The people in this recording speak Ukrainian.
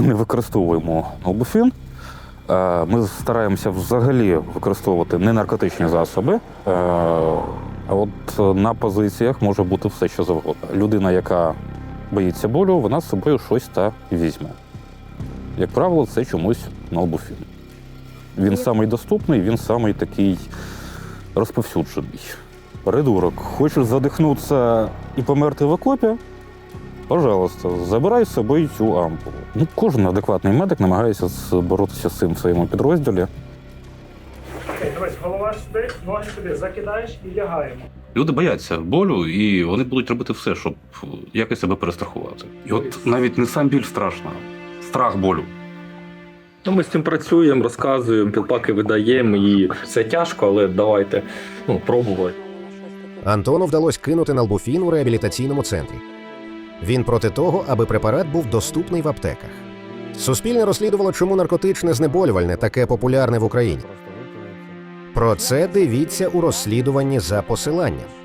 ми не використовуємо албуфін. Е, Ми стараємося взагалі використовувати не наркотичні засоби. Е, А от на позиціях може бути все, що завгодно. Людина, яка боїться болю, вона з собою щось та візьме. Як правило, це чомусь налбуфін. Він самий доступний, він самий такий розповсюджений. Придурок, хочеш задихнутися і померти в окопі? Пожалуйста, забирай з собою цю ампулу. Ну, кожен адекватний медик намагається боротися з цим в своєму підрозділі. Окей, дивись, голова сюди, ноги сюди, закидаєш і лягаємо. Люди бояться болю, і вони будуть робити все, щоб якось себе перестрахувати. І от навіть не сам біль страшно, страх болю. Ну, ми з цим працюємо, розказуємо, пілпаки видаємо і все тяжко, але давайте ну, пробувати. Антону вдалося кинути на налбуфін у реабілітаційному центрі. Він проти того, аби препарат був доступний в аптеках. Суспільне розслідувало, чому наркотичне знеболювальне таке популярне в Україні. Про це дивіться у розслідуванні за посиланням.